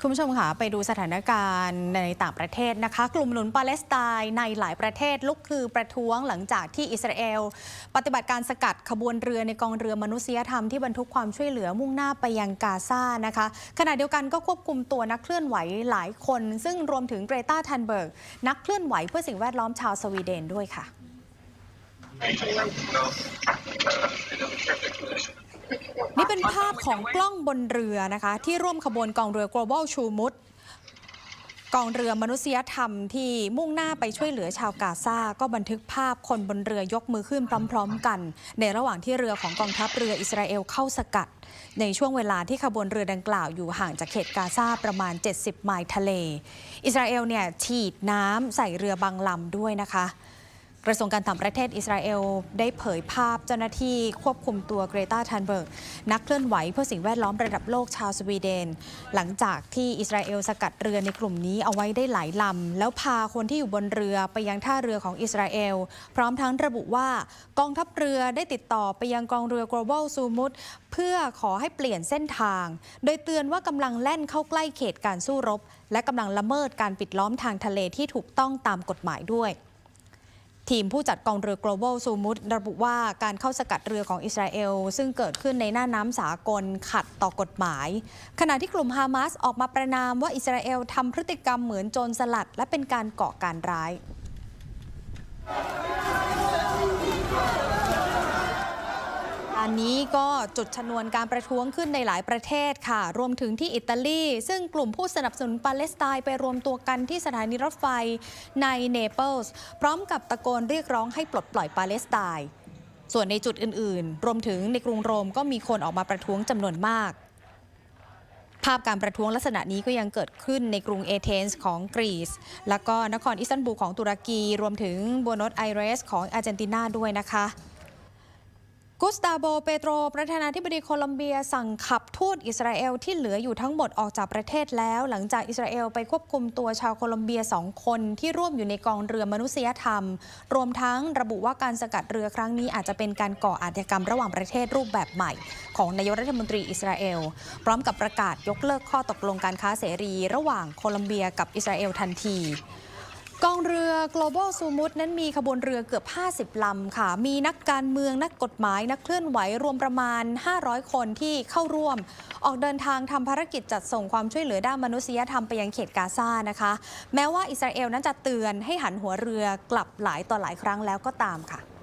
คุณผู้ชมค่ะไปดูสถานการณ์ในต่างประเทศนะคะ กลุ่มหนุนปาเลสไตน์ในหลายประเทศลุกคือประท้วงหลังจากที่อิสราเอล ปฏิบัติการสกัดขบวนเรือในกองเรือมนุษยธรรมที่บรรทุกความช่วยเหลือมุ่งหน้าไปยังกาซานะคะ ขณะเดียวกันก็ควบคุมตัวนักเคลื่อนไหวหลายคน ซึ่งรวมถึงเกรตาทันเบิร์ก นักเคลื่อนไหวเพื่อสิ่งแวดล้อมชาวสวีเดนด้วยค่ะ นี่เป็นภาพของกล้องบนเรือนะคะ ที่ร่วมขบวนกองเรือ global ชูมุดกองเรือมนุษยธรรมที่มุ่งหน้าไปช่วยเหลือชาวกาซาก็บันทึกภาพคนบนเรือยกมือขึ้นพร้อม ๆ กัน ในระหว่างที่เรือของกองทัพเรืออิสราเอลเข้าสกัด ในช่วงเวลาที่ขบวนเรือดังกล่าวอยู่ห่างจากเขตกาซาประมาณ 70 ไมล์ทะเล อิสราเอลเนี่ยฉีดน้ำใส่เรือบางลำด้วยนะคะ กระทรวงการต่างประเทศอิสราเอล ได้เผยภาพเจ้าหน้าที่ควบคุมตัวเกรตาทันเบิร์ก นักเคลื่อนไหวเพื่อสิ่งแวดล้อมระดับโลกชาวสวีเดน หลังจากที่อิสราเอลสกัดเรือในกลุ่มนี้เอาไว้ได้หลายลำ แล้วพาคนที่อยู่บนเรือไปยังท่าเรือของอิสราเอล พร้อมทั้งระบุว่ากองทัพเรือได้ติดต่อไปยังกองเรือ global ซูมุดเพื่อขอให้เปลี่ยนเส้นทาง โดยเตือนว่ากำลังแล่นเข้าใกล้เขตการสู้รบ และกำลังละเมิดการปิดล้อมทางทะเลที่ถูกต้องตามกฎหมายด้วย ทีมผู้จัดกองเรือ global ซูมุตระบุว่าการเข้าสกัดเรือของอิสราเอล ซึ่งเกิดขึ้นในหน้าน้ำสากลขัดต่อกฎหมาย ขณะที่กลุ่มฮามาสออกมาประนามว่าอิสราเอลทำพฤติกรรมเหมือนโจรสลัด และเป็นการก่อการร้าย อันนี้ก็จุดชนวนการประท้วงขึ้นในหลายประเทศค่ะ รวมถึงที่อิตาลี ซึ่งกลุ่มผู้สนับสนุนปาเลสไตน์ไปรวมตัวกันที่สถานีรถไฟในเนเปิลส์พร้อมกับตะโกนเรียกร้องให้ปลดปล่อยปาเลสไตน์ส่วนในจุดอื่น ๆ รวมถึงในกรุงโรมก็มีคนออกมาประท้วงจำนวนมากภาพการประท้วงลักษณะนี้ก็ยังเกิดขึ้นในกรุงเอเธนส์ของกรีซ แล้วก็นครอิสตันบูลของตุรกี รวมถึงบัวนอสไอเรสของอาร์เจนตินาด้วยนะคะ กุสตาโบ เปโตร ประธานาธิบดีโคลอมเบีย สั่งขับทูตอิสราเอลที่เหลืออยู่ทั้งหมดออกจากประเทศแล้ว หลังจากอิสราเอลไปควบคุมตัวชาวโคลอมเบียสองคนที่ร่วมอยู่ในกองเรือมนุษยธรรม รวมทั้งระบุว่าการสกัดเรือครั้งนี้อาจจะเป็นการก่ออาชญากรรมระหว่างประเทศรูปแบบใหม่ ของนายกรัฐมนตรีอิสราเอล พร้อมกับประกาศยกเลิกข้อตกลงการค้าเสรี ระหว่างโคลอมเบียกับอิสราเอลทันที กองเรือ global sumut นั้นมีขบวนเรือเกือบ 50 ลำค่ะ มีนักการเมืองนักกฎหมาย นักเคลื่อนไหวรวมประมาณ 500 คนที่เข้าร่วม ออกเดินทางทำภารกิจจัดส่งความช่วยเหลือด้านมนุษยธรรมไปยังเขตกาซานะคะ แม้ว่าอิสราเอลนั้นจะเตือนให้หันหัวเรือกลับหลายต่อหลายครั้งแล้วก็ตามค่ะ